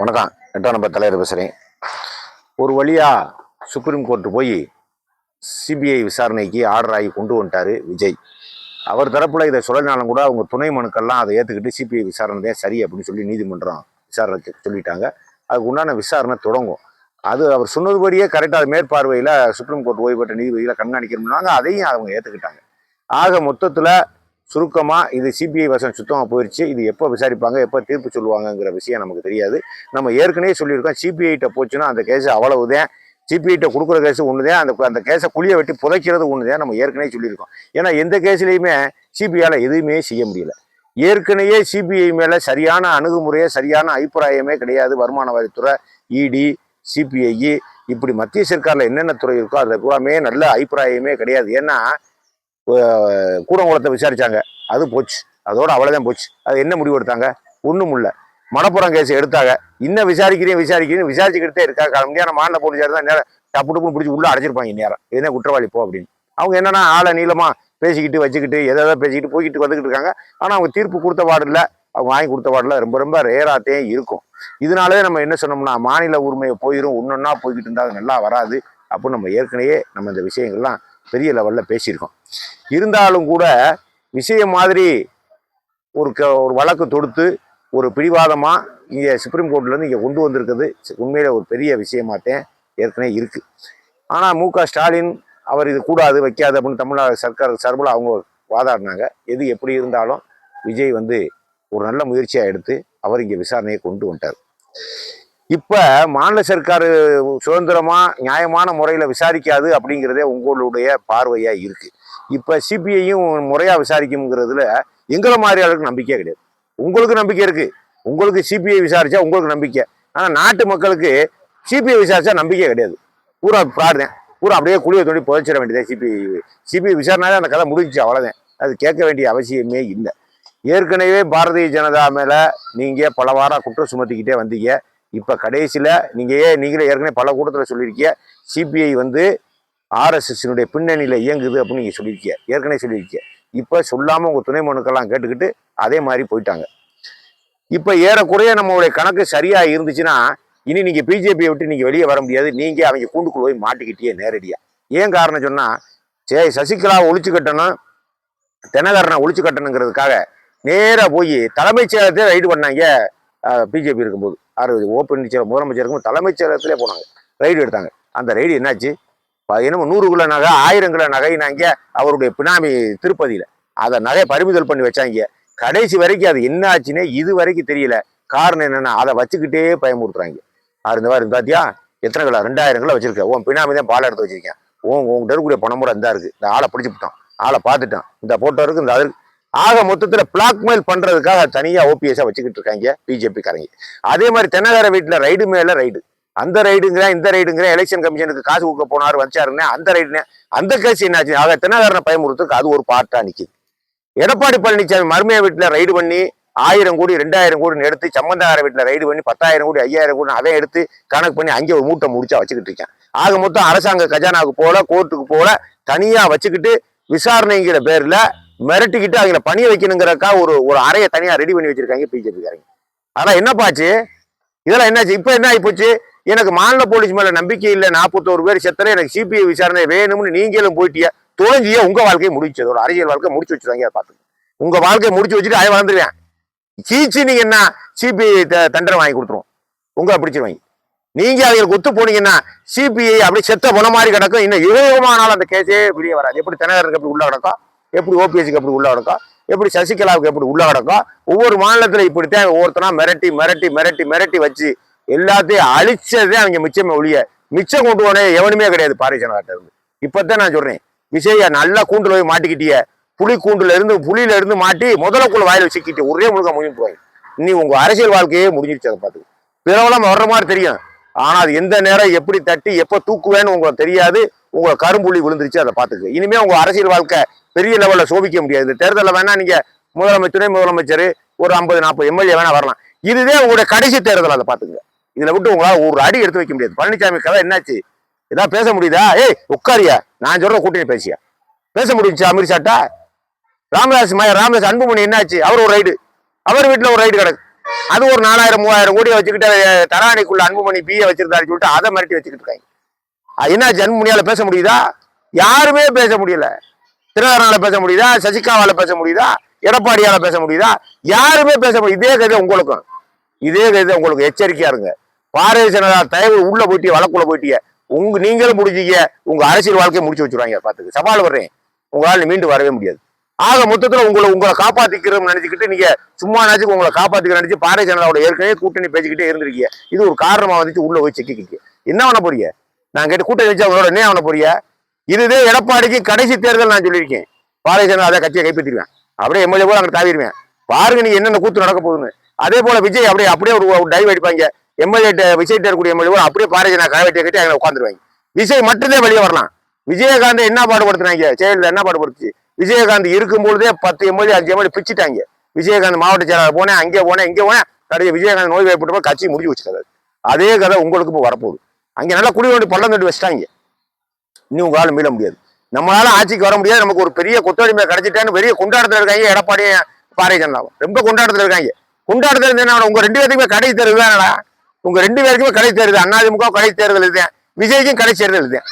வணக்கம். எட்டாம் நம்பர் தலைவர் பேசுகிறேன் ஒரு வழியாக சுப்ரீம் கோர்ட்டு போய் சிபிஐ விசாரணைக்கு ஆர்டர் ஆகி கொண்டு வந்துட்டார் விஜய். அவர் தரப்பில் இதை சொல்லனாலும் கூட அவங்க துணை மனுக்கள்லாம் அதை ஏற்றுக்கிட்டு சிபிஐ விசாரணை தான் சரி அப்படின்னு சொல்லி நீதிமன்றம் விசாரணை சொல்லிட்டாங்க. அதுக்கு உண்டான விசாரணை தொடங்கும். அது அவர் சொன்னதுபடியே கரெக்டாக மேற்பார்வையில் சுப்ரீம் கோர்ட் ஓய்வு பெற்ற நீதிபதிகளை கண்காணிக்கணும்னாங்க. அதையும் அவங்க ஏற்றுக்கிட்டாங்க ஆக மொத்தத்தில் சுருக்கமாக இது சிபிஐ வசம் சுத்தமாக போயிடுச்சு இது எப்போ விசாரிப்பாங்க எப்போ தீர்ப்பு சொல்லுவாங்கங்கிற விஷயம் நமக்கு தெரியாது. நம்ம ஏற்கனவே சொல்லியிருக்கோம் சிபிஐட்ட போச்சுன்னா அந்த கேஸ் அவ்வளவுதான். சிபிஐட்ட கொடுக்குற கேஸ் ஒன்றுதான் அந்த அந்த கேஸை குழியை வெட்டி புதைக்கிறது ஒன்றுதான் நம்ம ஏற்கனவே சொல்லியிருக்கோம். ஏன்னா எந்த கேஸ்லேயுமே சிபிஐயால் எதுவுமே செய்ய முடியல. ஏற்கனவே சிபிஐ மேலே சரியான அணுகுமுறையே சரியான அபிப்பிராயமே கிடையாது. வருமான வரித்துறை இடி சிபிஐ இப்படி மத்திய சர்க்காரில் என்னென்ன துறை இருக்கோ அதில் பூராமே நல்ல அபிப்பிராயமே கிடையாது. ஏன்னா கூடங்குளத்தை விசாரித்தாங்க அது போச்சு. அதோட அவ்வளோதான் போச்சு. அது என்ன முடிவு எடுத்தாங்க? ஒன்றும் இல்லை. மணப்புறம் கேஸ் எடுத்தாங்க. இன்னும் விசாரிக்கிறேன் விசாரிக்கிறேன். விசாரிச்சுக்கிட்டே இருக்காங்க. கம்மியான மாநில போலீஸார் தான் நேரம் டப்பு டப்புன்னு பிடிச்சி உள்ளே அடைச்சிருப்பாங்க நேரம் என்ன குற்றவாளி போ அப்படின்னு. அவங்க என்னன்னா ஆளை நீளமாக பேசிக்கிட்டு வச்சுக்கிட்டு எதாவது பேசிக்கிட்டு போய்கிட்டு வந்துக்கிட்டு இருக்காங்க. ஆனால் அவங்க தீர்ப்பு கொடுத்த பாடில்ல அவங்க வாங்கி கொடுத்த பாடில் ரொம்ப ரொம்ப ரேராத்தையும் இருக்கும். இதனாலே நம்ம என்ன சொன்னோம்னா மாநில உரிமையை போயிடும் ஒன்றொன்னா போய்கிட்டு இருந்தால் அது நல்லா வராது. அப்படின்னு நம்ம ஏற்கனவே நம்ம இந்த விஷயங்கள்லாம் பெரிய லெவலில் பேசியிருக்கோம். இருந்தாலும் கூட விஷயம் மாதிரி ஒரு க ஒரு வழக்கு தொடுத்து ஒரு பிடிவாதமாக இங்கே சுப்ரீம் கோர்ட்லேருந்து இங்கே கொண்டு வந்திருக்குது. உண்மையில் ஒரு பெரிய விஷயமாத்தேன் ஏற்கனவே இருக்குது ஆனால் மு க ஸ்டாலின் அவர் இது கூடாது வைக்காது அப்படின்னு தமிழ்நாடு சர்க்கார் சார்பில் அவங்க வாதாடினாங்க. எது எப்படி இருந்தாலும் விஜய் வந்து ஒரு நல்ல முயற்சியாக எடுத்து அவர் இங்கே விசாரணையை கொண்டு வந்துட்டார். இப்போ மாநில சர்க்கார் சுதந்திரமாக நியாயமான முறையில் விசாரிக்காது அப்படிங்கிறதே உங்களுடைய பார்வையாக இருக்குது இப்போ சிபிஐயும் முறையாக விசாரிக்குங்கிறதுல எங்களை மாதிரி அளவுக்கு நம்பிக்கையே கிடையாது. உங்களுக்கு நம்பிக்கை இருக்குது உங்களுக்கு சிபிஐ விசாரித்தா உங்களுக்கு நம்பிக்கை. ஆனால் நாட்டு மக்களுக்கு சிபிஐ விசாரித்தா நம்பிக்கை கிடையாது. பூரா பிராடுதேன் பூரா அப்படியே குழியை தோண்டி புதைச்சிட வேண்டியதே சிபிஐ. சிபிஐ விசாரணை அந்த கதை முடிஞ்சுச்சு அவ்வளோதான் அது கேட்க வேண்டிய அவசியமே இல்லை. ஏற்கனவே பாரதிய ஜனதா மேலே நீங்கள் பல வாரம் குற்றம் சுமத்திக்கிட்டே வந்தீங்க. இப்போ கடைசியில் நீங்கள் ஏன் நீங்களே ஏற்கனவே பல கூட்டத்தில் சொல்லியிருக்கீங்க சிபிஐ வந்து ஆர்எஸ்எஸ்னுடைய பின்னணியில் இயங்குது அப்படின்னு நீங்கள் சொல்லியிருக்கீங்க ஏற்கனவே சொல்லியிருக்கீங்க இப்போ சொல்லாமல் உங்கள் துணை மனுக்கெல்லாம் கேட்டுக்கிட்டு அதே மாதிரி போயிட்டாங்க. இப்போ ஏறக்குறைய நம்மளுடைய கணக்கு சரியாக இருந்துச்சுன்னா இனி நீங்கள் பிஜேபியை விட்டு நீங்கள் வெளியே வர முடியாது. நீங்கள் அவங்க கூண்டுக்குள்ள போய் மாட்டிக்கிட்டே நேரடியாக ஏன் காரணம் சொன்னால் சரி சசிகலா ஒழிச்சு கட்டணும் தினகரனை ஒழிச்சு கட்டணுங்கிறதுக்காக நேராக போய் தலைமைச் செயலகத்தை ரைடு பண்ணாங்க பிஜேபி இருக்கும்போது. ஆறு ஓ பன்னீர்செல்வம் முதலமைச்சருக்கும் தலைமைச் செயலகத்திலே போனாங்க. ரைடு எடுத்தாங்க. அந்த ரைடு என்னாச்சு? என்னமோ நூறு கிலோ நகை ஆயிரம் கிலோ நகைனாங்க அவருடைய பினாமி திருப்பதியில். அதை நகை பறிமுதல் பண்ணி வச்சாங்க. கடைசி வரைக்கும் அது என்ன ஆச்சுன்னே இது வரைக்கும் தெரியல. காரணம் என்னென்னா அதை வச்சுக்கிட்டே பயமுறுத்துறாங்க. ஆறு இந்த மாதிரி இருந்தாத்தியா எத்தனை கிலோ? ரெண்டாயிரம் கிலோ வச்சிருக்கேன் உன் பினாமி தான் பால் எடுத்து வச்சிருக்கேன். உன் உங்கள்கிட்ட இருக்கக்கூடிய பணம் கூட இருந்தா இருக்குது இந்த ஆளை பிடிச்சி விட்டான். ஆளை பார்த்துட்டான். இந்த போட்டோ இருக்குது இந்த அது ஆக மொத்தத்தில் பிளாக்மெயில் பண்றதுக்காக தனியாக ஓபிஎஸ்ஸாக வச்சுக்கிட்டு இருக்காங்க பிஜேபி காரங்க. அதே மாதிரி தென்னகர வீட்டில் ரைடு மேலே ரைடு அந்த ரைடுங்கிற இந்த ரைடுங்கிற எலெக்ஷன் கமிஷனுக்கு காசு கொடுக்க போனாரு வச்சாருன்னு அந்த ரைடுனே அந்த கேஸ் என்னாச்சு? ஆக தென்னகரனை பயமுறுத்துக்கு அது ஒரு பார்ட்டா நிற்கிது எடப்பாடி பழனிசாமி மருமையா வீட்டில் ரைடு பண்ணி ஆயிரம் கோடி ரெண்டாயிரம் கோடின்னு எடுத்து சம்பந்தகார வீட்டில் ரைடு பண்ணி பத்தாயிரம் கோடி ஐயாயிரம் கோடி அதை எடுத்து கணக்கு பண்ணி அங்கே ஒரு மூட்டை முடிச்சா வச்சுக்கிட்டு இருக்கேன். ஆக மொத்தம் அரசாங்க கஜானாவுக்கு போல கோர்ட்டுக்கு போல தனியாக வச்சுக்கிட்டு விசாரணைங்கிற பேரில் மிரட்டிக்கிட்டு அவங்கள பணிய வைக்கணுங்கிறக்கா ஒரு ஒரு அறையை தனியாக ரெடி பண்ணி வச்சிருக்காங்க பிஜேபிக்காரங்க. அதெல்லாம் என்னப்பாச்சு? இதெல்லாம் என்னாச்சு? இப்போ என்ன ஆகிப்போச்சு எனக்கு மாநில போலீஸ் மேலே நம்பிக்கை இல்லை. நாற்பத்தோரு பேர் செத்தல எனக்கு சிபிஐ விசாரணை வேணும்னு நீங்களும் போயிட்டியா தொலைஞ்சியே உங்கள் வாழ்க்கையை முடிச்சது. ஒரு அரசியல் வாழ்க்கை முடிச்சு வச்சிருக்காங்க பார்த்து உங்கள் வாழ்க்கையை முடிச்சு வச்சுட்டு அதை வளர்ந்துருவேன். சீச்சு நீங்க என்ன? சிபிஐ தண்டனை வாங்கி கொடுத்துருவோம். உங்களை பிடிச்சிருவாங்க. நீங்க அவங்களுக்கு ஒத்து போனீங்கன்னா சிபிஐ அப்படி செத்த போன மாதிரி கிடக்கும். இன்னும் யுகமானால் அந்த கேஸே வெளியே வராது. எப்படி தினகரனுக்கு அப்படி உள்ள கிடக்கும்? எப்படி ஓபிஎஸ்க்கு எப்படி உள்ள கிடக்கும்? எப்படி சசிகலாவுக்கு எப்படி உள்ள கிடக்கும்? ஒவ்வொரு மாநிலத்துல இப்படித்தான் ஒவ்வொருத்தனா மிரட்டி மிரட்டி மிரட்டி மிரட்டி வச்சு எல்லாத்தையும் அழிச்சதே அவங்க மிச்சமே ஒழிய மிச்சம் கொண்டு போனே எவனுமே கிடையாது பாரதிய ஜனதாட்ட இருந்து. இப்பதான் நான் சொல்றேன் விஜய நல்லா கூண்டுல போய் மாட்டிக்கிட்டிய. புலி கூண்டுல இருந்து புலியில இருந்து மாட்டி முதலக்குள்ள வாயில சிக்கிட்டு ஒரே முழுக்க முடிஞ்சு போய். நீ உங்க அரசியல் வாழ்க்கையே முடிஞ்சிருச்சு அதை பார்த்து பிறவெல்லாம் வர்ற மாதிரி தெரியும். ஆனா அது எந்த நேரம் எப்படி தட்டி எப்ப தூக்குவேன்னு உங்களுக்கு தெரியாது. உங்க கரும்புள்ளி விழுந்துருச்சு அதை பார்த்துக்கு. இனிமே உங்க அரசியல் வாழ்க்கை பெரிய லெவல்ல சோபிக்க முடியாது. இந்த தேர்தலில் வேணா நீங்க முதலமைச்சர் துணை முதலமைச்சர் ஒரு ஐம்பது நாற்பது எம்எல்ஏ வேணா வரலாம். இதுவே உங்களுடைய கடைசி தேர்தல் அதை பார்த்துங்க இதில் விட்டு உங்களால் ஒரு அடி எடுத்து வைக்க முடியாது. பழனிசாமி கதை என்னாச்சு? இதான் பேச முடியுதா? ஏய் உட்காரியா? நான் சொல்கிற கூட்டணி பேசியா? பேச முடிஞ்சா அமித்ஷாட்டா ராமதாஸ் மய ராமதாஸ் அன்புமணி என்னாச்சு? அவர் ஒரு ரைடு. அவர் வீட்டில் ஒரு ரைடு கிடக்கு. அது ஒரு நாலாயிரம் மூவாயிரம் கோடியை வச்சுக்கிட்டு தராணிக்குள்ள அன்புமணி பிஏ வச்சிருந்தாரு சொல்லிட்டு அதை மிரட்டி வச்சுக்கிட்டு இருக்காங்க. என்ன ஜன்முனியால பேச முடியுதா? யாருமே பேச முடியல. திருநாராயணால பேச முடியுதா? சசிகாவால பேச முடியுதா? எடப்பாடியால பேச முடியுதா? யாருமே பேச முடியும் இதே கதை உங்களுக்கும். இதே கதை உங்களுக்கு எச்சரிக்கையா இருங்க. பாரதிய ஜனதா தயவு உள்ள போயிட்டிய வழக்குள்ள போயிட்டிய. உங்க நீங்களும் முடிஞ்சீங்க உங்க அரசியல் வாழ்க்கையை முடிச்சு வச்சிருவாங்க. பாத்துக்கு சவால் வர்றேன். உங்களால மீண்டு வரவே முடியாது. ஆக மொத்தத்துல உங்களை உங்களை காப்பாத்திக்கிறோம் நினைச்சுக்கிட்டு நீங்க சும்மா நினைச்சு உங்களை காப்பாத்திக்கிற நினைச்சு பாரதிய ஜனதாவோட ஏற்கனவே கூட்டணி பேசிக்கிட்டே இருந்திருக்கீங்க. இது ஒரு காரணமா வந்துச்சு. உள்ள போய் சிக்கிக்கிட்டு. என்ன பண்ண போறீங்க? நான் கேட்டு கூட்டணி வச்சு அவங்களோட என்ன பண்ண போறீங்க? இதுதே எடப்பாடிக்கு கடைசி தேர்தல் நான் சொல்லியிருக்கேன். பாரதிய ஜனதா அதை கட்சியை கைப்பற்றிடுவேன் அப்படியே எம்எல்ஏ கூட அங்கே தாவிடுவேன். பாருங்க நீங்க என்னென்ன கூத்து நடக்க போகுதுன்னு. அதே போல விஜய் அப்படியே அப்படியே ஒரு டைவ் அடிப்பாங்க. எம்எல்ஏ விஜய் இருக்கக்கூடிய எம்எல்ஏ அப்படியே பாரதிய ஜனதா கழகத்தை கட்டி அங்கே உட்காந்துருவாங்க விஜய் மட்டும்தான் வெளியே வரலாம். விஜயகாந்த் என்ன பாடுபடுத்துனாங்க? செயலில் என்ன பாடுபடுத்துச்சு? விஜயகாந்த் இருக்கும்பொழுதே பத்து எம்எல்ஏ அஞ்சு எம்எல்ஏ பிச்சுட்டாங்க. விஜயகாந்த் மாவட்ட செயலாளர் போனேன் அங்கே போனேன் இங்கே போனேன். கடைசி விஜயகாந்த் நோய் வாய்ப்பு கட்சி முடிஞ்சு வச்சுக்காது அதே கதை உங்களுக்கு இப்போ வரப்போகுது. அங்கே நல்லா குடி வேண்டி பள்ளம் தட்டி வச்சிட்டாங்க. இனி உங்களால மீள முடியாது. நம்மளால ஆட்சிக்கு வர முடியாது. நமக்கு ஒரு பெரிய கொத்தடிமை கிடைச்சிட்டேன்னு பெரிய கொண்டாடத்துல இருக்காங்க. எடப்பாடியும் பாரதிய ஜனதாவும் ரொம்ப கொண்டாடத்துல இருக்காங்க. கொண்டாட்டத்தில் இருந்தா உங்க ரெண்டு பேருக்குமே கடை தேர்வு தானடா உங்க ரெண்டு பேருக்குமே கடை தேர்வு. அதிமுக கடை தேர்தல் இதுதான் விஜய்க்கும் கடை தேர்தல் இதுதான்